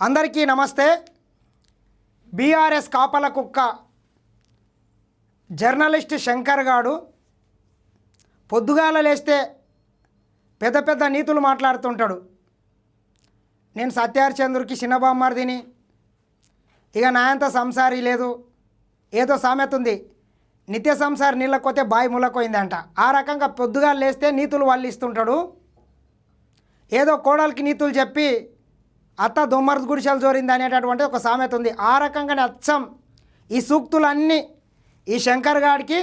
అందరికీ నమస్తే. బీఆర్ఎస్ కాపల కుక్క జర్నలిస్ట్ శంకర్ గాడు పొద్దుగాల లేస్తే పెద్ద పెద్ద నీతులు మాట్లాడుతుంటాడు. నేను సత్యార్చంద్రుకి చిన్నబామ్మార్దిని. ఇక నాయంత సంసారి లేదు. ఏదో సామెత ఉంది. నిత్య సంసారి నీళ్ళకొతే బాయి ములకొయిందంట ఆ రకంగా పొద్దుగా లేస్తే నీతులు వాళ్ళు ఇస్తుంటాడు ఏదో కోడలికి నీతులు చెప్పి అత్త దొమ్మర్ది గుడిసెలు జోరింది అనేటటువంటి ఒక సామెత ఉంది. ఆ రకంగానే అచ్చం ఈ సూక్తులన్నీ ఈ శంకర్ గాడికి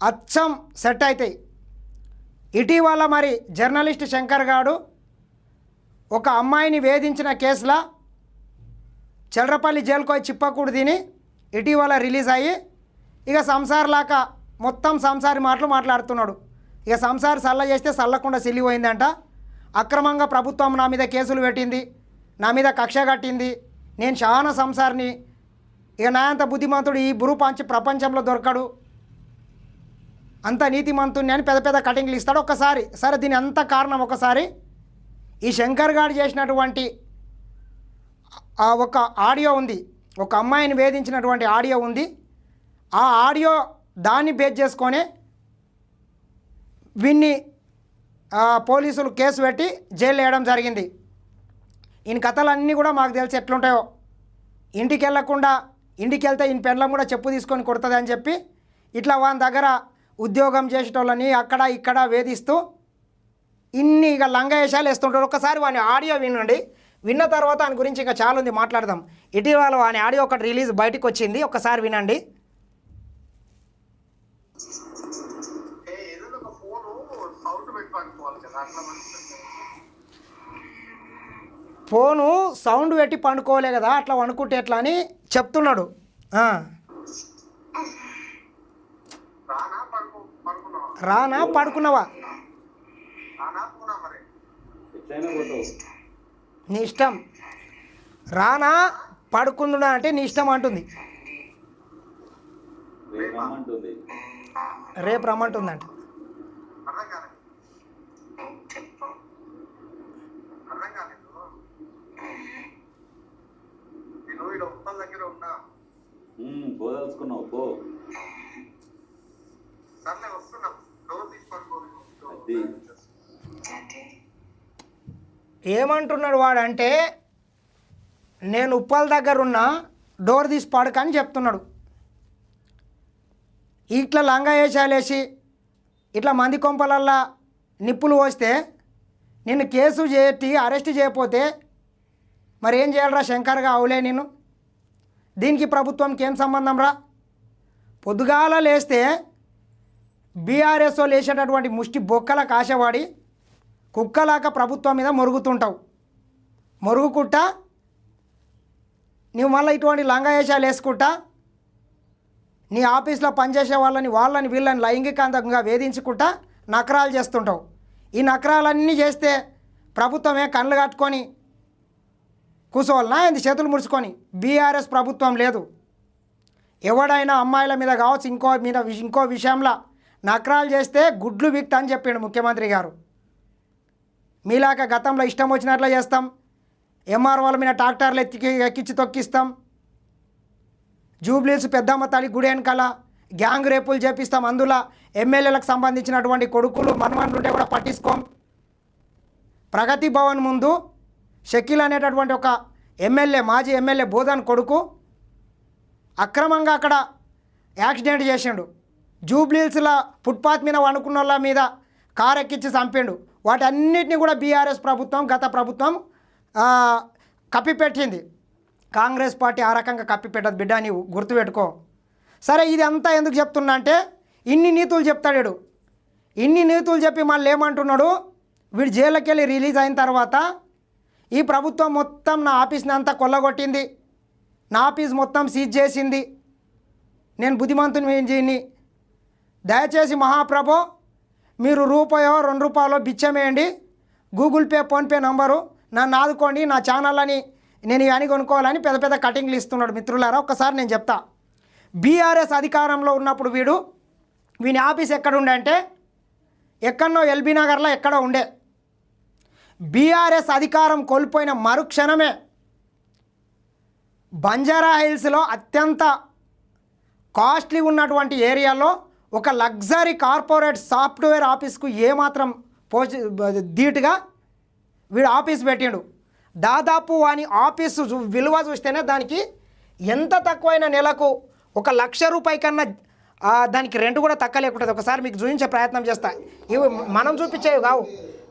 అచ్చం సెట్ అవుతాయి ఇటీవల మరి జర్నలిస్ట్ శంకర్ గాడు ఒక అమ్మాయిని వేధించిన కేసులో చెల్రపల్లి జైలుకు చిప్పకూడు తిని ఇటీవల రిలీజ్ అయ్యి ఇక సంసార్లాక మొత్తం సంసారి మాటలు మాట్లాడుతున్నాడు. ఇక సంసారి సల్ల చేస్తే సల్లకుండా సిల్లిపోయిందంట. అక్రమంగా ప్రభుత్వం నా మీద కేసులు పెట్టింది. నా మీద కక్ష కట్టింది. నేను చాలా సంసారిని. ఇక నా అంత బుద్ధిమంతుడు ఈ బురు పంచి ప్రపంచంలో దొరకడు. అంత నీతిమంతుని అని పెద్ద పెద్ద కటింగ్లు ఇస్తాడు ఒక్కసారి. సరే దీని అంత కారణం ఒకసారి ఈ శంకర్ గారు చేసినటువంటి ఆ ఒక ఆడియో ఉంది. ఒక అమ్మాయిని వేధించినటువంటి ఆడియో ఉంది. ఆ ఆడియో దాన్ని బేస్ చేసుకొని వీన్ని పోలీసులు కేసు పెట్టి జైలు వేయడం జరిగింది. ఈయన కథలన్నీ కూడా మాకు తెలిసి ఎట్లుంటాయో. ఇంటికి వెళ్ళకుండా ఇంటికి వెళ్తే ఈయన పెండ్లం కూడా చెప్పు తీసుకొని కొడుతుంది అని చెప్పి ఇట్లా వాని దగ్గర ఉద్యోగం చేసేటోళ్ళని అక్కడ ఇక్కడ వేధిస్తూ ఇన్ని ఇక లంగవేషాలు వేస్తుంటారు. ఒకసారి వాని ఆడియో వినండి. విన్న తర్వాత దాని గురించి ఇంకా చాలా ఉంది మాట్లాడదాం. ఇటీవల వాని ఆడియో ఒకటి రిలీజ్ బయటకు వచ్చింది. ఒకసారి వినండి ఏ ఏదైనా ఒక ఫోను సౌండ్ పెట్టి పట్టుకోవాలి కదా అట్లా మంచిది ఫోను సౌండ్ పెట్టి పండుకోలే కదా అట్లా వండుకుంటే ఎట్లా అని చెప్తున్నాడు. ఆ, రానా పడుకో పడుకున్నావా? నీ ఇష్టం. రానా పడుకుందుడా అంటే నీ ఇష్టం అంటుంది. రేపు రమ్మంటుంది రేపు రమ్మంటుందంట అర్థం కాలేదు అర్థం కాలేదు నేను ఇక్కడ ఉప్పల్ దగ్గర ఉన్నా ఉమ్, పోదలుచుకున్నావు పో. అది. ఏమంటున్నాడు వాడంటే నేను ఉప్పల్ దగ్గర ఉన్న డోర్ తీసి పడకని చెప్తున్నాడు. ఇట్లా లంగా వేసాలేసి ఇట్లా మంది కొంపలల్లా నిప్పులు పోస్తే నిన్ను కేసు చేసి అరెస్ట్ చేయకపోతే మరి ఏం చేయాలరా శంకర్గా అవులే నేను దీనికి ప్రభుత్వంకి ఏం సంబంధం రా? పొద్దుగాల లేస్తే బీఆర్ఎస్ఓ లేచేటటువంటి ముష్టి బొక్కల కాశవాడి కుక్కలాక ప్రభుత్వం మీద మొరుగుతుంటావు. మొరుగుకుంటా నువ్వు మళ్ళీ ఇటువంటి లంగయేషాలు వేసుకుంటా నీ ఆఫీస్లో పనిచేసే వాళ్ళని వాళ్ళని వీళ్ళని లైంగికంగా వేధించుకుంటా నకరాలు చేస్తుంటావు. ఈ నకరాలన్నీ చేస్తే ప్రభుత్వమే కళ్ళు కట్టుకొని కూర్చోవాలనా ఇది చేతులు ముడుచుకొని బీఆర్ఎస్ ప్రభుత్వం లేదు. ఎవడైనా అమ్మాయిల మీద కావచ్చు ఇంకో మీద ఇంకో విషయంలో నకరాలు చేస్తే గుడ్లు విక్త అని చెప్పిండు ముఖ్యమంత్రి గారు. మీలాక గతంలో ఇష్టం వచ్చినట్లు చేస్తాం. ఎంఆర్ఓల మీద ట్రాక్టర్లు ఎత్తికి ఎక్కించి తొక్కిస్తాం. జూబ్లీస్ పెద్దమ్మ తల్లి గుడి వెనకాల గ్యాంగ్ రేపులు చేపిస్తాం. అందులో ఎమ్మెల్యేలకు సంబంధించినటువంటి కొడుకులు మనవన్లు ఉంటే కూడా పట్టించుకోం. ప్రగతి భవన్ ముందు షకీల్ అనేటటువంటి ఒక ఎమ్మెల్యే మాజీ ఎమ్మెల్యే బోధన్ కొడుకు అక్రమంగా అక్కడ యాక్సిడెంట్ చేసిండు. జూబ్లీల్స్లో ఫుట్పాత్ మీద వండుకున్న వాళ్ళ మీద కారు ఎక్కించి చంపిండు. వాటన్నిటిని కూడా బీఆర్ఎస్ ప్రభుత్వం గత ప్రభుత్వం కప్పిపెట్టింది. కాంగ్రెస్ పార్టీ ఆ రకంగా కప్పిపెట్టదు బిడ్డ నీవు గుర్తుపెట్టుకో. సరే ఇది అంతా ఎందుకు చెప్తున్నా అంటే ఇన్ని నీతులు చెప్తాడు ఇన్ని నీతులు చెప్పి మళ్ళీ ఏమంటున్నాడు వీడు జైలుకెళ్ళి రిలీజ్ అయిన తర్వాత ఈ ప్రభుత్వం మొత్తం నా ఆఫీస్ని అంతా కొల్లగొట్టింది. నా ఆఫీస్ మొత్తం సీజ్ చేసింది. నేను బుద్ధిమంతుని దీన్ని దయచేసి మహాప్రభు మీరు రూపాయో రెండు రూపాయలో బిచ్చమేయండి గూగుల్ పే ఫోన్పే నంబరు నన్ను ఆదుకోండి నా ఛానల్ అని నేను ఇవన్నీ కొనుక్కోవాలని పెద్ద పెద్ద కటింగ్లు ఇస్తున్నాడు మిత్రులారా ఒకసారి నేను చెప్తా. బీఆర్ఎస్ అధికారంలో ఉన్నప్పుడు వీడు వీని ఆఫీస్ ఎక్కడుండే అంటే ఎక్కడో ఎల్బీ నగర్లో ఎక్కడో ఉండే. బీఆర్ఎస్ అధికారం కోల్పోయిన మరుక్షణమే బంజారా హిల్స్లో అత్యంత కాస్ట్లీ ఉన్నటువంటి ఏరియాలో ఒక లగ్జరీ కార్పొరేట్ సాఫ్ట్వేర్ ఆఫీస్కు ఏమాత్రం పోచి ధీటుగా వీడు ఆఫీస్ పెట్టిండు. దాదాపు వాని ఆఫీసు విలువ చూస్తేనే దానికి ఎంత తక్కువైన నెలకు ఒక లక్ష రూపాయి కన్నా దానికి రెంట్ కూడా తక్కువ లేకుంటుంది. ఒకసారి మీకు చూపించే ప్రయత్నం చేస్తా. ఇవి మనం చూపించేవి కావు.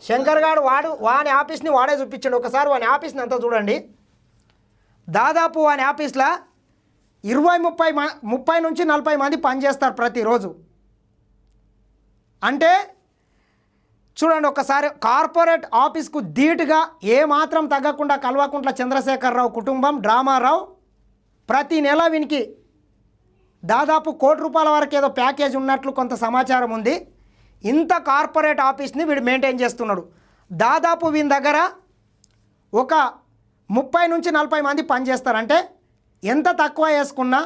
శంకర్ గారు వాడు వాని ఆఫీస్ని వాడే చూపించాడు. ఒకసారి వాని ఆఫీస్ని అంతా చూడండి. దాదాపు వాని ఆఫీస్లో ఇరవై ముప్పై మ ముప్పై నుంచి నలభై మంది పనిచేస్తారు ప్రతిరోజు. అంటే చూడండి ఒకసారి కార్పొరేట్ ఆఫీస్కు ధీటుగా ఏమాత్రం తగ్గకుండా కల్వకుంట్ల చంద్రశేఖరరావు కుటుంబం డ్రామారావు ప్రతి నెల వీనికి దాదాపు కోటి రూపాయల వరకు ఏదో ప్యాకేజ్ ఉన్నట్లు కొంత సమాచారం ఉంది. ఇంత కార్పొరేట్ ఆఫీస్ని వీడు మెయింటైన్ చేస్తున్నాడు. దాదాపు వీని దగ్గర ఒక ముప్పై నుంచి నలభై మంది పనిచేస్తారంటే ఎంత తక్కువ వేసుకున్నా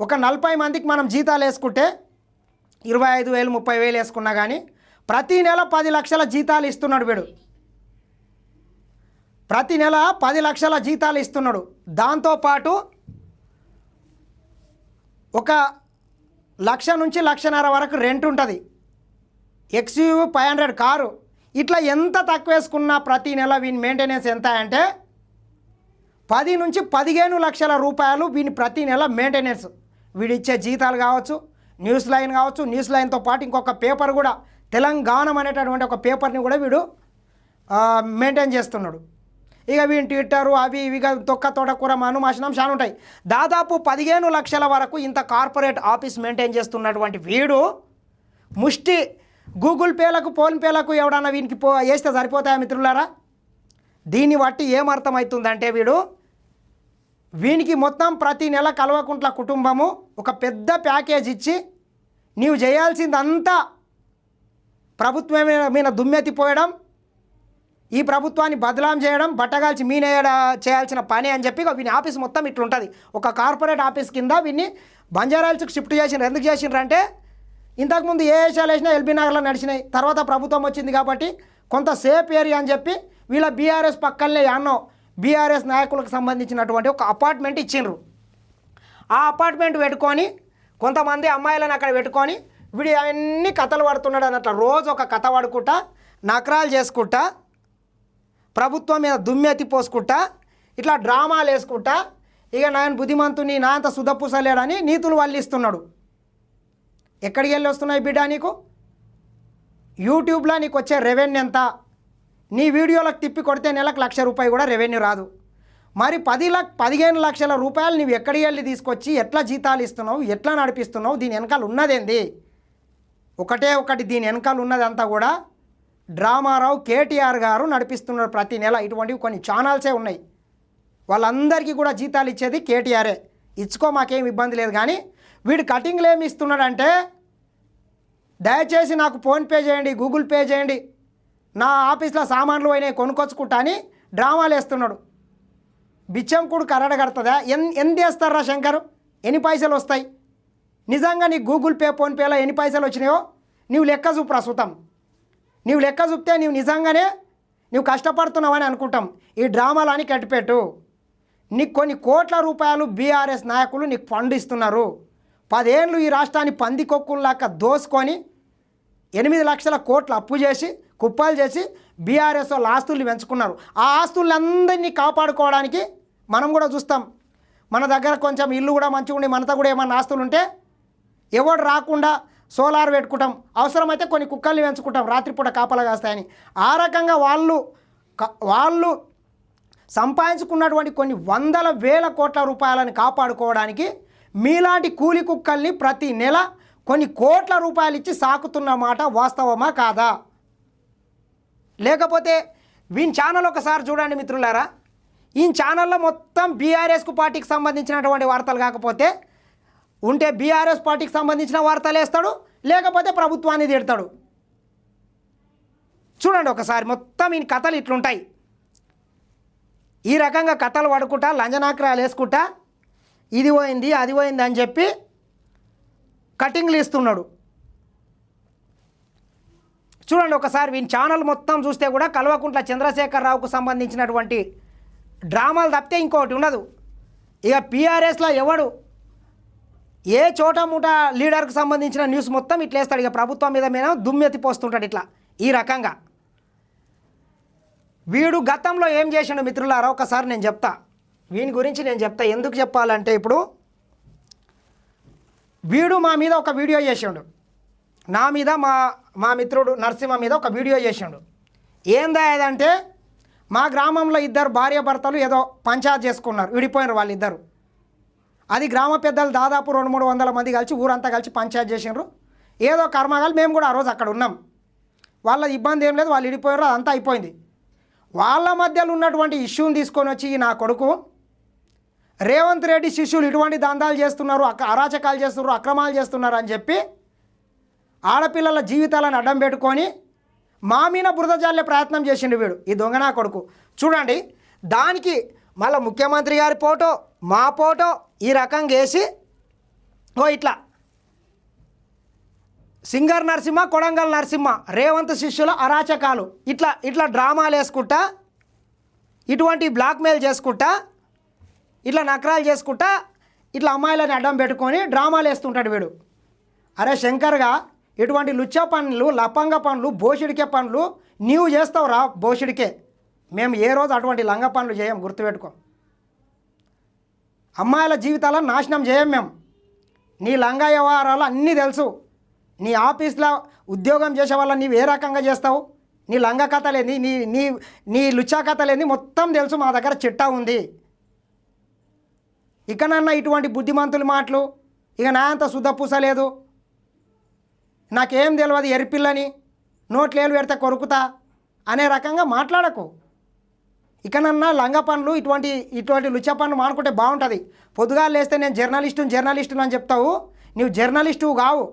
ఒక నలభై మందికి మనం జీతాలు వేసుకుంటే ఇరవై ఐదు వేలు ముప్పై వేలు వేసుకున్నా కానీ ప్రతి నెల పది లక్షల జీతాలు ఇస్తున్నాడు వీడు. ప్రతి నెల పది లక్షల జీతాలు ఇస్తున్నాడు. దాంతోపాటు ఒక లక్ష నుంచి లక్షన్నర వరకు రెంట్ ఉంటుంది. XUV five hundred car. ఇట్లా ఎంత తక్కువ వేసుకున్నా ప్రతి నెల వీని మెయింటెనెన్స్ ఎంత అంటే పది నుంచి పదిహేను లక్షల రూపాయలు వీని ప్రతి నెల మెయింటెనెన్స్ వీడిచ్చే జీతాలు కావచ్చు న్యూస్ లైన్ కావచ్చు న్యూస్ లైన్తో పాటు ఇంకొక పేపర్ కూడా తెలంగాణం అనేటటువంటి ఒక పేపర్ని కూడా వీడు మెయింటైన్ చేస్తున్నాడు. ఇక వీని ట్విట్టరు అవి ఇవిగా తొక్క తోటకూర మనుమాషనం చాలా ఉంటాయి. దాదాపు పదిహేను లక్షల వరకు ఇంత కార్పొరేట్ ఆఫీస్ మెయింటైన్ చేస్తున్నటువంటి వీడు ముష్టి గూగుల్ పేలకు ఫోన్పేలకు ఎవడన్నా వీనికి పో వేస్తే సరిపోతాయా మిత్రులారా? దీన్ని బట్టి ఏమర్థమవుతుందంటే వీడు వీనికి మొత్తం ప్రతి నెల కల్వకుంట్ల కుటుంబము ఒక పెద్ద ప్యాకేజ్ ఇచ్చి నీవు చేయాల్సిందంతా ప్రభుత్వం మీద- మీద దుమ్మెత్తిపోయడం ఈ ప్రభుత్వాన్ని బదలాం చేయడం బట్టగాల్చి మీనేయడ చేయాల్సిన పని అని చెప్పి వీని ఆఫీస్ మొత్తం ఇట్లుంటుంది. ఒక కార్పొరేట్ ఆఫీస్ కింద వీన్ని బంజారాయిల్స్కి షిఫ్ట్ చేసిండ్రు. ఎందుకు చేసిండ్రు అంటే ఇంతకుముందు ఏ ఏషియాలు వేసినా ఎల్బీ నగర్లో నడిచినాయి. తర్వాత ప్రభుత్వం వచ్చింది కాబట్టి కొంత సేఫ్ ఏరియా అని చెప్పి వీళ్ళ బీఆర్ఎస్ పక్కనే అన్నో బీఆర్ఎస్ నాయకులకు సంబంధించినటువంటి ఒక అపార్ట్మెంట్ ఇచ్చిండ్రు. ఆ అపార్ట్మెంట్ పెట్టుకొని కొంతమంది అమ్మాయిలను అక్కడ పెట్టుకొని వీడు అవన్నీ కథలు పడుతున్నాడు అన్నట్లు రోజు ఒక కథ పడుకుంటా నకరాలు చేసుకుంటా ప్రభుత్వం మీద దుమ్మెత్తి పోసుకుంటా ఇట్లా డ్రామాలు వేసుకుంటా ఇక నాయన బుద్ధిమంతుని నా అంత సుధపూసలేడని నీతులు వల్లిస్తున్నాడు. ఎక్కడికి వెళ్ళి వస్తున్నాయి బిడ్డ నీకు? యూట్యూబ్లో నీకు వచ్చే రెవెన్యూ ఎంత? నీ వీడియోలకు తిప్పి కొడితే నెలకు లక్ష రూపాయి కూడా రెవెన్యూ రాదు. మరి పది లక్ష పదిహేను లక్షల రూపాయలు నీవు ఎక్కడికి వెళ్ళి తీసుకొచ్చి ఎట్లా జీతాలు ఇస్తున్నావు ఎట్లా నడిపిస్తున్నావు దీని వెనకాల ఉన్నదేంది? ఒకటే ఒకటి దీని వెనకాల ఉన్నదంతా కూడా డ్రామారావు కేటీఆర్ గారు నడిపిస్తున్నారు ప్రతి నెల. ఇటువంటివి కొన్ని ఛానల్సే ఉన్నాయి. వాళ్ళందరికీ కూడా జీతాలు ఇచ్చేది కేటీఆరే. ఇచ్చుకో మాకేం ఇబ్బంది లేదు. కానీ వీడు కటింగ్లు ఏమి ఇస్తున్నాడంటే దయచేసి నాకు ఫోన్పే చేయండి గూగుల్ పే చేయండి. నా ఆఫీస్లో సామాన్లు అయినాయి కొనుక్కొచ్చుకుంటా అని డ్రామాలు వేస్తున్నాడు. బిచ్చం కూడా కరడ కడుతుందా? ఎన్ ఎంత వేస్తారా శంకర్? ఎన్ని పైసలు వస్తాయి? నిజంగా నీ గూగుల్ పే ఫోన్పేలో ఎన్ని పైసలు వచ్చినాయో నీవు లెక్క చూపు ప్రస్తుతం నీవు లెక్క చూపితే నీవు నిజంగానే నువ్వు కష్టపడుతున్నావని అనుకుంటాం. ఈ డ్రామాలని కట్టిపెట్టు. నీకు కొన్ని కోట్ల రూపాయలు బీఆర్ఎస్ నాయకులు నీకు ఫండ్ ఇస్తున్నారు. పదేళ్ళు ఈ రాష్ట్రాన్ని పందికొక్కుల్లాక దోసుకొని ఎనిమిది లక్షల కోట్లు అప్పు చేసి కుప్పాలు చేసి బీఆర్ఎస్ వాళ్ళ ఆస్తుల్ని పెంచుకున్నారు. ఆ ఆస్తులందరినీ కాపాడుకోవడానికి మనం కూడా చూస్తాం. మన దగ్గర కొంచెం ఇల్లు కూడా మంచిగా ఉండి మనతో కూడా ఏమన్నా ఆస్తులు ఉంటే ఎవడు రాకుండా సోలార్ పెట్టుకుంటాం. అవసరమైతే కొన్ని కుక్కల్ని పెంచుకుంటాం. రాత్రిపూట కాపలా కాస్తాయని. ఆ రకంగా వాళ్ళు వాళ్ళు సంపాదించుకున్నటువంటి కొన్ని వందల వేల కోట్ల రూపాయలను కాపాడుకోవడానికి మీలాంటి కూలి కుక్కల్ని ప్రతి నెల కొన్ని కోట్ల రూపాయలు ఇచ్చి సాకుతున్న మాట వాస్తవమా కాదా? లేకపోతే వీని ఛానల్ ఒకసారి చూడండి మిత్రులారా. ఈ ఛానల్లో మొత్తం బీఆర్ఎస్కు పార్టీకి సంబంధించినటువంటి వార్తలు కాకపోతే ఉంటే బీఆర్ఎస్ పార్టీకి సంబంధించిన వార్తలు వేస్తాడు లేకపోతే ప్రభుత్వాన్ని తిడతాడు. చూడండి ఒకసారి మొత్తం ఈ కథలు ఇట్లుంటాయి. ఈ రకంగా కథలు పడుకుంటా లంజనాక్రాలు వేసుకుంటా ఇది పోయింది అది పోయింది అని చెప్పి కటింగ్లు ఇస్తున్నాడు. చూడండి ఒకసారి వీని ఛానల్ మొత్తం చూస్తే కూడా కల్వకుంట్ల చంద్రశేఖరరావుకు సంబంధించినటువంటి డ్రామాలు తప్పితే ఇంకోటి ఉండదు. ఇక పీఆర్ఎస్లో ఎవడు? ఏ చోట మూట లీడర్కి సంబంధించిన న్యూస్ మొత్తం ఇట్లేస్తాడు ఇక ప్రభుత్వం మీద మీద దుమ్మెత్తి పోస్తుంటాడు ఇట్లా ఈ రకంగా. వీడు గతంలో ఏం చేసిండు మిత్రులారా? ఒకసారి నేను చెప్తా. వీని గురించి నేను చెప్తా. ఎందుకు చెప్పాలంటే ఇప్పుడు వీడు మా మీద ఒక వీడియో చేసిండు. నా మీద మా మా మిత్రుడు నరసింహ మీద ఒక వీడియో చేసిండు. ఏందా ఏదంటే మా గ్రామంలో ఇద్దరు భార్య భర్తలు ఏదో పంచాయత్ చేసుకున్నారు. విడిపోయినారు వాళ్ళిద్దరు. అది గ్రామ పెద్దలు దాదాపు రెండు మూడు వందల మంది కలిసి ఊరంతా కలిసి పంచాయత్ చేసిండ్రు. ఏదో కర్మగాలు మేము కూడా ఆ రోజు అక్కడ ఉన్నాం. వాళ్ళ ఇబ్బంది ఏం లేదు వాళ్ళు విడిపోయారు అదంతా అయిపోయింది. వాళ్ళ మధ్యలో ఉన్నటువంటి ఇష్యూని తీసుకొని వచ్చి నా కొడుకు రేవంత్ రెడ్డి శిష్యులు ఇటువంటి దందాలు చేస్తున్నారు అక్క అరాచకాలు చేస్తున్నారు అక్రమాలు చేస్తున్నారు అని చెప్పి ఆడపిల్లల జీవితాలను అడ్డం పెట్టుకొని మా మీద బురద జల్లే ప్రయత్నం చేసిండు వీడు ఈ దొంగనా కొడుకు. చూడండి దానికి మళ్ళీ ముఖ్యమంత్రి గారి ఫోటో మా ఫోటో ఈ రకంగా వేసి ఓ ఇట్లా. సింగర్ నరసింహ కొడంగల్ నరసింహ రేవంత్ శిష్యుల అరాచకాలు. ఇట్లా ఇట్లా డ్రామాలు వేసుకుంటా ఇటువంటి బ్లాక్మెయిల్ చేసుకుంటా ఇట్లా నకరాలు చేసుకుంటా ఇట్లా అమ్మాయిలని అడ్డం పెట్టుకొని డ్రామాలు వేస్తుంటాడు వీడు. అరే శంకర్గా ఇటువంటి లుచ్చ పనులు లపంగ పనులు బోషుడికే పనులు నీవు చేస్తావురా బోషుడికే మేము ఏ రోజు అటువంటి లంగ పనులు చేయం గుర్తుపెట్టుకో. అమ్మాయిల జీవితాలను నాశనం చేయం మేము. నీ లంగా వ్యవహారాలు అన్నీ తెలుసు. నీ ఆఫీస్లో ఉద్యోగం చేసే వల్ల నీవు ఏ రకంగా చేస్తావు? నీ లంగ కథలేంది నీ నీ నీ లుచ్చా కథలేంది మొత్తం తెలుసు మా దగ్గర చిట్టా ఉంది. ఇకనన్నా ఇటువంటి బుద్ధిమంతుల మాటలు ఇక నా అంత శుద్ధ లేదు. నాకేం తెలియదు ఎరిపిల్లని నోట్లేలు పెడితే కొరుకుతా అనే రకంగా మాట్లాడకు. ఇకనన్నా లంగ పనులు ఇటువంటి ఇటువంటి లుచ్చ పనులు మానుకుంటే బాగుంటుంది. పొద్దుగా లేస్తే నేను జర్నలిస్టు జర్నలిస్టును అని చెప్తావు. నువ్వు జర్నలిస్టు కావు.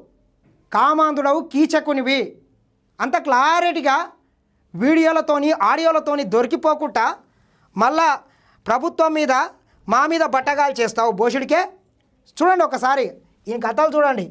కామాంధుడవు కీచకునివి. అంత క్లారిటీగా వీడియోలతోని ఆడియోలతోని దొరికిపోకుండా మళ్ళా ప్రభుత్వం మీద మా మీద బట్టగాలు చేస్తావు భోషుడికే? చూడండి ఒకసారి ఈ కథలు చూడండి.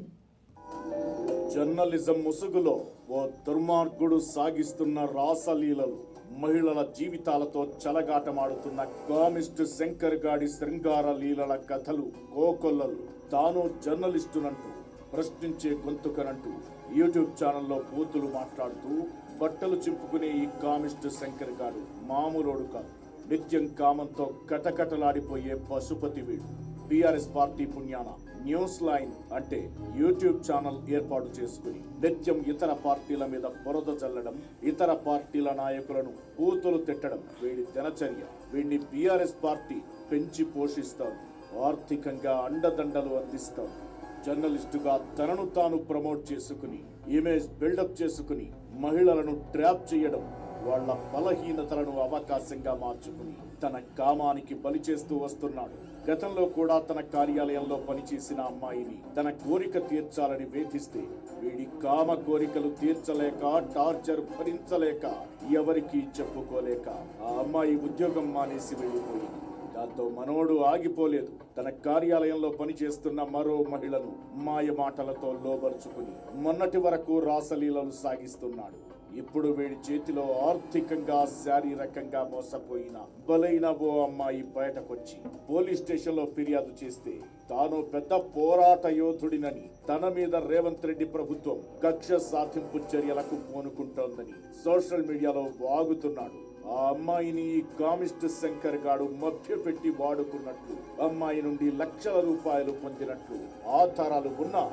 జర్నలిజం ముసుగులో ఓ దుర్మార్గుడు సాగిస్తున్న రాసలీలలు మహిళల జీవితాలతో చలగాటమాడుతున్న కామిస్ట్ శంకర్ గాడి శృంగార లీలల కథలు కోకొల్లలు తాను జర్నలిస్టునంటూ ప్రశ్నించే గొంతుకనంటూ యూట్యూబ్ ఛానల్లో బూతులు మాట్లాడుతూ బట్టలు చింపుకునే ఈ కామిస్ట్ శంకర్ గాడు మామూలోడు కాదు. నిత్యం కామంతో కటకటలాడిపోయే పశుపతి వీడు. బీఆర్ఎస్ పార్టీ పుణ్యాన న్యూస్ లైన్ అంటే యూట్యూబ్ ఛానల్ ఏర్పాటు చేసుకుని నిత్యం ఇతర పార్టీల మీద బురద చల్లడం ఇతర పార్టీల నాయకులను కూతులు తిట్టడం వీడి దినచర్య. వీడిని బీఆర్ఎస్ పార్టీ పెంచి పోషిస్తోంది ఆర్థికంగా అండదండలు అందిస్తోంది. జర్నలిస్టుగా తనను తాను ప్రమోట్ చేసుకుని ఇమేజ్ బిల్డప్ చేసుకుని మహిళలను ట్రాప్ చేయడం వాళ్ళ బలహీనతలను అవకాశంగా మార్చుకుని తన కామానికి బలి చేస్తూ వస్తున్నాడు. గతంలో కూడా తన కార్యాలయంలో పనిచేసిన అమ్మాయిని తన కోరిక తీర్చాలని వేధిస్తే వీడి కామ కోరికలు తీర్చలేక టార్చర్ భరించలేక ఎవరికీ చెప్పుకోలేక ఆ అమ్మాయి ఉద్యోగం మానేసి వెళ్ళిపోయింది. దాంతో మనోడు ఆగిపోలేదు. తన కార్యాలయంలో పనిచేస్తున్న మరో మహిళను మాయ మాటలతో లోబరుచుకుని మొన్నటి వరకు రాసలీలలు సాగిస్తున్నాడు. ఇప్పుడు వీడి చేతిలో ఆర్థికంగా శారీరకంగా మోసపోయిన బలైన ఓ అమ్మాయి బయటకొచ్చి పోలీస్ స్టేషన్లో ఫిర్యాదు చేస్తే తాను పెద్ద పోరాట యోధుడినని తన మీద రేవంత్ రెడ్డి ప్రభుత్వం కక్ష సాధింపు చర్యలకు పూనుకుంటోందని సోషల్ మీడియాలో వాగుతున్నాడు. ఆ అమ్మాయిని ఈ కామిస్ట్ శంకర్ గాడు మభ్యపెట్టి వాడుకున్నట్లు అమ్మాయి నుండి లక్షల రూపాయలు పొందినట్లు ఆధారాలు ఉన్నా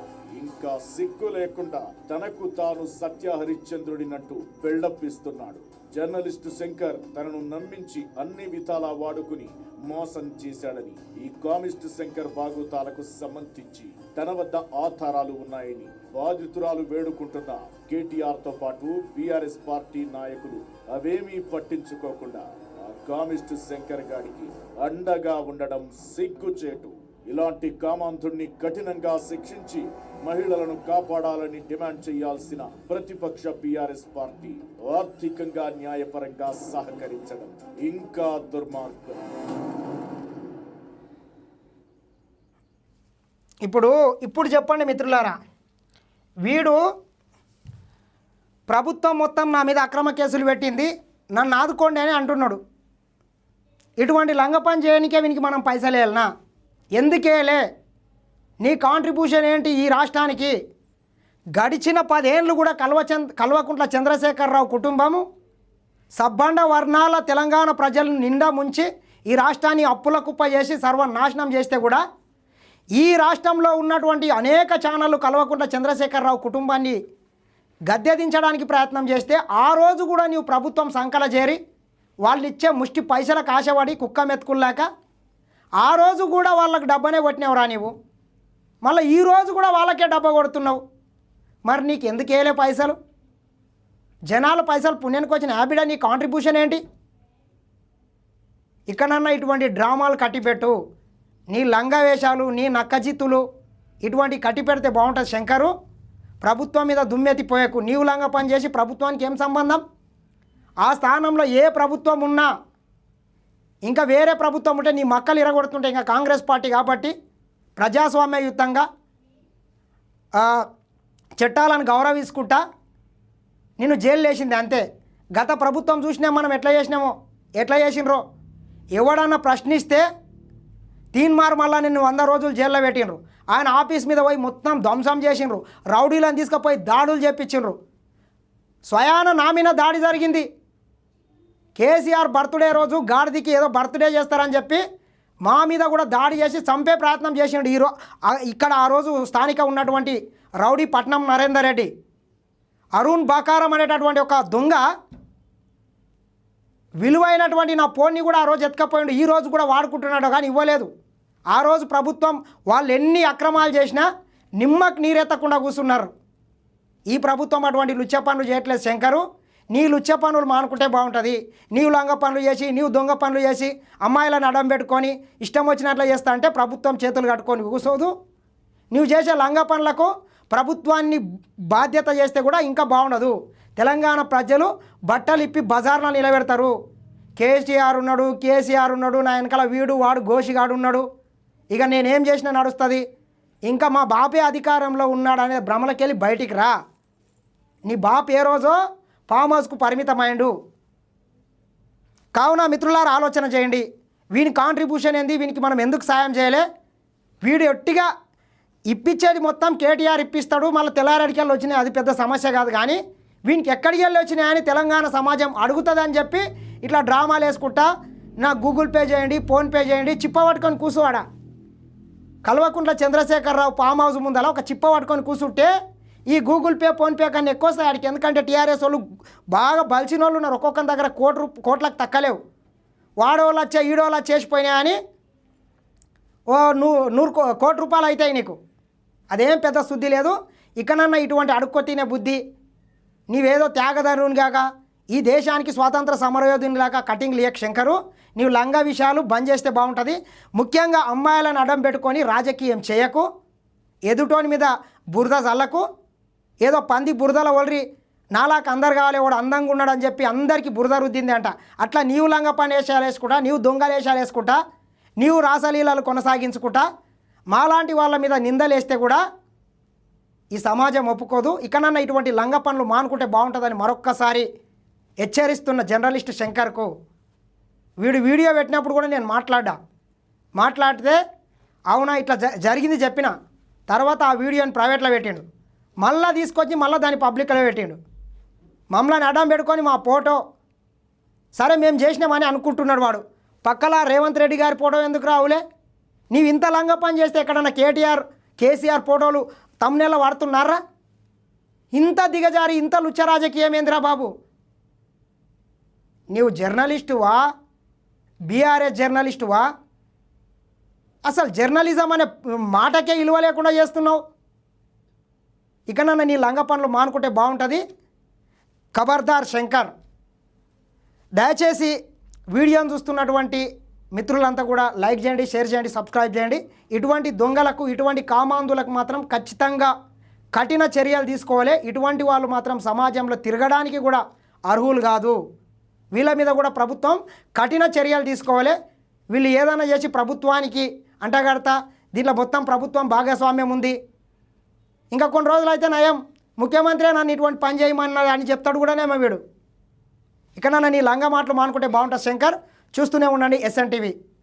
ఇంకా సిగ్గు లేకుండా తనకు తాను సత్య హరిశ్చంద్రుడినట్టు బిల్డప్ జర్నలిస్ట్ జర్నలిస్టు శంకర్ తనను నమ్మించి అన్ని విధాలా వాడుకుని మోసం చేశాడని ఈ కామిస్ట్ శంకర్ బాగుతాలకు సంబంధించి తన వద్ద ఆధారాలు ఉన్నాయని బాధితురాలు వేడుకుంటున్న కేటీఆర్తో పాటు బీఆర్ఎస్ పార్టీ నాయకులు అవేమీ పట్టించుకోకుండా కామిస్ట్ శంకర్ గాడికి అండగా ఉండడం సిగ్గుచేటు. ఇలాంటి కామాంధుణ్ణి కఠినంగా శిక్షించి మహిళలను కాపాడాలని డిమాండ్ చేయాల్సిన ప్రతిపక్ష బీఆర్ఎస్ పార్టీ ఆర్థికంగా న్యాయపరంగా సహకరించడం ఇంకా దుర్మార్గం. ఇప్పుడు ఇప్పుడు చెప్పండి మిత్రులారా. వీడు ప్రభుత్వం మొత్తం నా మీద అక్రమ కేసులు పెట్టింది నన్ను ఆదుకోండి అని అంటున్నాడు. ఇటువంటి లంగ చేయనికే వీనికి మనం పైసలు వేయాలనా? ఎందుకేలే నీ కాంట్రిబ్యూషన్ ఏంటి ఈ రాష్ట్రానికి? గడిచిన పదేళ్ళు కూడా కల్వ చంద్ కల్వకుంట్ల చంద్రశేఖరరావు కుటుంబము సబ్బండ వర్ణాల తెలంగాణ ప్రజలను నిండా ముంచి ఈ రాష్ట్రాన్ని అప్పుల కుప్ప చేసి సర్వనాశనం చేస్తే కూడా ఈ రాష్ట్రంలో ఉన్నటువంటి అనేక ఛానళ్ళు కలవకుండా చంద్రశేఖరరావు కుటుంబాన్ని గద్దె దించడానికి ప్రయత్నం చేస్తే ఆ రోజు కూడా నీవు ప్రభుత్వం సంకల చేరి వాళ్ళు ఇచ్చే ముష్టి పైసలకు ఆశపడి కుక్క మెతుకుల్లాక ఆ రోజు కూడా వాళ్ళకి డబ్బనే కొట్టినవరా నీవు? మళ్ళీ ఈ రోజు కూడా వాళ్ళకే డబ్బా కొడుతున్నావు. మరి నీకు ఎందుకు వేయలే పైసలు? జనాల పైసలు పుణ్యానికి వచ్చిన హ్యాబిడా నీ కాంట్రిబ్యూషన్ ఏంటి? ఇక్కడన్నా ఇటువంటి డ్రామాలు కట్టిపెట్టు. నీ లంగా వేషాలు నీ నక్కజిత్తులు ఇటువంటి కట్టి పెడితే బాగుంటుంది శంకరు. ప్రభుత్వం మీద దుమ్మెత్తిపోయకు నీవు లంగా పని చేసి ప్రభుత్వానికి ఏం సంబంధం? ఆ స్థానంలో ఏ ప్రభుత్వం ఉన్నా ఇంకా వేరే ప్రభుత్వం ఉంటే నీ మక్కలు ఇరగొడుతుంటే ఇంకా కాంగ్రెస్ పార్టీ కాబట్టి ప్రజాస్వామ్యయుతంగా చట్టాలను గౌరవించుకుంటా నిన్ను జైలు వేసింది అంతే. గత ప్రభుత్వం చూసినా మనం ఎట్లా చేసినామో ఎట్లా చేసినరో ఎవడన్నా ప్రశ్నిస్తే తీన్మార్ మళ్ళా నిన్ను వంద రోజులు జైల్లో పెట్టినరు ఆయన ఆఫీస్ మీద పోయి మొత్తం ధ్వంసం చేసిండ్రు. రౌడీలను తీసుకుపోయి దాడులు చేపించిండ్రు. స్వయాన నా మీద దాడి జరిగింది. కేసీఆర్ బర్త్డే రోజు గాడిదికి ఏదో బర్త్డే చేస్తారని చెప్పి మా మీద కూడా దాడి చేసి చంపే ప్రయత్నం చేసిండు ఈరో ఇక్కడ ఆ రోజు స్థానిక ఉన్నటువంటి రౌడీ పట్నం నరేందర్ రెడ్డి. అరుణ్ బకారం అనేటటువంటి ఒక దొంగ విలువైనటువంటి నా ఫోన్ని కూడా ఆ రోజు ఎత్తుకపోయిండు. ఈ రోజు కూడా వాడుకుంటున్నాడు కానీ ఇవ్వలేదు. ఆ రోజు ప్రభుత్వం వాళ్ళు ఎన్ని అక్రమాలు చేసినా నిమ్మకు నీరెత్తకుండా కూర్చున్నారు. ఈ ప్రభుత్వం అటువంటి లుచ్చ పనులు చేయట్లేదు శంకరు. నీ లుచ్చ పనులు మానుకుంటే బాగుంటుంది. నీవు లంగ పనులు చేసి నీవు దొంగ పనులు చేసి అమ్మాయిలను అడం పెట్టుకొని ఇష్టం వచ్చినట్లు చేస్తా అంటే ప్రభుత్వం చేతులు కట్టుకొని కూర్చోదు నువ్వు చేసే లంగ పనులకు ప్రభుత్వాన్ని బాధ్యత చేస్తే కూడా ఇంకా బాగుండదు. తెలంగాణ ప్రజలు బట్టలు ఇప్పి బజార్లో నిలబెడతారు. కేసీఆర్ ఉన్నాడు కేసీఆర్ ఉన్నాడు నా వెనకాల వీడు వాడు గోషిగాడు ఉన్నాడు. ఇక నేనేం చేసినా నడుస్తుంది. ఇంకా మా బాపే అధికారంలో ఉన్నాడు అనే భ్రమలకెళ్ళి బయటికి రా. నీ బాప్ ఏ రోజో ఫామ్ హౌస్కు పరిమితమైండు. కావున మిత్రులారా ఆలోచన చేయండి. వీని కాంట్రిబ్యూషన్ ఏంది? వీనికి మనం ఎందుకు సాయం చేయలే? వీడు ఎట్టిగా ఇప్పించేది మొత్తం కేటీఆర్ ఇప్పిస్తాడు. మళ్ళీ తెల్లారడికెళ్ళి వచ్చినాయి అది పెద్ద సమస్య కాదు కానీ వీనికి ఎక్కడికి వెళ్ళి వచ్చినాయని తెలంగాణ సమాజం అడుగుతుందని చెప్పి ఇట్లా డ్రామాలు వేసుకుంటా. నాకు గూగుల్ పే చేయండి ఫోన్పే చేయండి చిప్ప పట్టుకొని కూర్చోవాడా కల్వకుంట్ల చంద్రశేఖరరావు ఫామ్ హౌస్ ముందల ఒక చిప్ప పట్టుకొని కూర్చుంటే ఈ గూగుల్ పే ఫోన్పే కన్నా ఎక్కువ వస్తాయి ఆడికి ఎందుకంటే టీఆర్ఎస్ వాళ్ళు బాగా బలిసిన వాళ్ళు ఉన్నారు. ఒక్కొక్కరి దగ్గర కోటి రూప కోట్లకు తక్కలేవు. వాడోళ్ళు వచ్చా ఈడోళ్ళు చేసిపోయినాయని ఓ నూ నూరు కో- కోటి రూపాయలు అవుతాయి నీకు. అదేం పెద్ద శుద్ధి లేదు. ఇకనన్నా ఇటువంటి అడుక్కో తినే బుద్ధి నీవేదో త్యాగధరునిగాక ఈ దేశానికి స్వాతంత్ర సమరయోధునిలాగా కటింగ్ లియక్ శంకరు. నీవు లంగ విషయాలు బంద్ చేస్తే బాగుంటుంది. ముఖ్యంగా అమ్మాయిలను అడ్డం పెట్టుకొని రాజకీయం చేయకు. ఎదుటోని మీద బురద చల్లకు ఏదో పంది బురదల ఒలరి నాలాకు అందరు కావాలి వాడు అందంగా ఉన్నాడు అని చెప్పి అందరికీ బురద రుద్దింది అంట అట్లా నీవు లంగ పని వేషాలు వేసుకుంటా నీవు దొంగలు వేషాలు వేసుకుంటా నీవు రాసలీలలు కొనసాగించుకుంటా మాలాంటి వాళ్ళ మీద నిందలేస్తే కూడా ఈ సమాజం ఒప్పుకోదు. ఇకనన్నా ఇటువంటి లంగ పనులు మానుకుంటే బాగుంటుందని మరొక్కసారి హెచ్చరిస్తున్న జర్నలిస్ట్ శంకర్కు వీడు వీడియో పెట్టినప్పుడు కూడా నేను మాట్లాడా మాట్లాడితే అవునా ఇట్లా జ జరిగింది చెప్పిన. తర్వాత ఆ వీడియోని ప్రైవేట్లో పెట్టిండు. మళ్ళీ తీసుకొచ్చి మళ్ళీ దాన్ని పబ్లిక్లో పెట్టిండు. మమ్మల్ని అడ్డం పెట్టుకొని మా ఫోటో. సరే మేము చేసినామని అనుకుంటున్నాడు వాడు. పక్కల రేవంత్ రెడ్డి గారి ఫోటో ఎందుకు రావులే? నీవు ఇంత లంగ పని చేస్తే ఎక్కడన్నా కేటీఆర్ కేసీఆర్ ఫోటోలు తమ్నెల వాడుతున్నారా? ఇంత దిగజారి ఇంత లుచ్చ రాజకీయం ఏందిరా బాబు? నీవు జర్నలిస్టువా? బీఆర్ఎస్ జర్నలిస్టువా అసలు జర్నలిజం అనే మాటకే విలువ లేకుండా చేస్తున్నావు. ఇకనన్నా నీ లంగ పనులు మానుకుంటే బాగుంటుంది? ఖబర్దార్ శంకర్ దయచేసి వీడియోను చూస్తున్నటువంటి మిత్రులంతా కూడా లైక్ చేయండి షేర్ చేయండి సబ్స్క్రైబ్ చేయండి. ఇటువంటి దొంగలకు ఇటువంటి కామాంధులకు మాత్రం ఖచ్చితంగా కఠిన చర్యలు తీసుకోవాలి. ఇటువంటి వాళ్ళు మాత్రం సమాజంలో తిరగడానికి కూడా అర్హులు కాదు. వీళ్ళ మీద కూడా ప్రభుత్వం కఠిన చర్యలు తీసుకోవాలి. వీళ్ళు ఏదైనా చేసి ప్రభుత్వానికి అంటగడతా. దీంట్లో మొత్తం ప్రభుత్వం భాగస్వామ్యం ఉంది. ఇంకా కొన్ని రోజులు అయితే నయం. ముఖ్యమంత్రి నన్ను ఇటువంటి పని చేయమన్నది అని చెప్తాడు కూడానేమో వీడు. ఇక్కడ నన్ను నీ లంగా మాటలు మానుకుంటే బాగుంటుంది శంకర్. చూస్తూనే ఉండండి ఎస్ఎన్ టీవీ.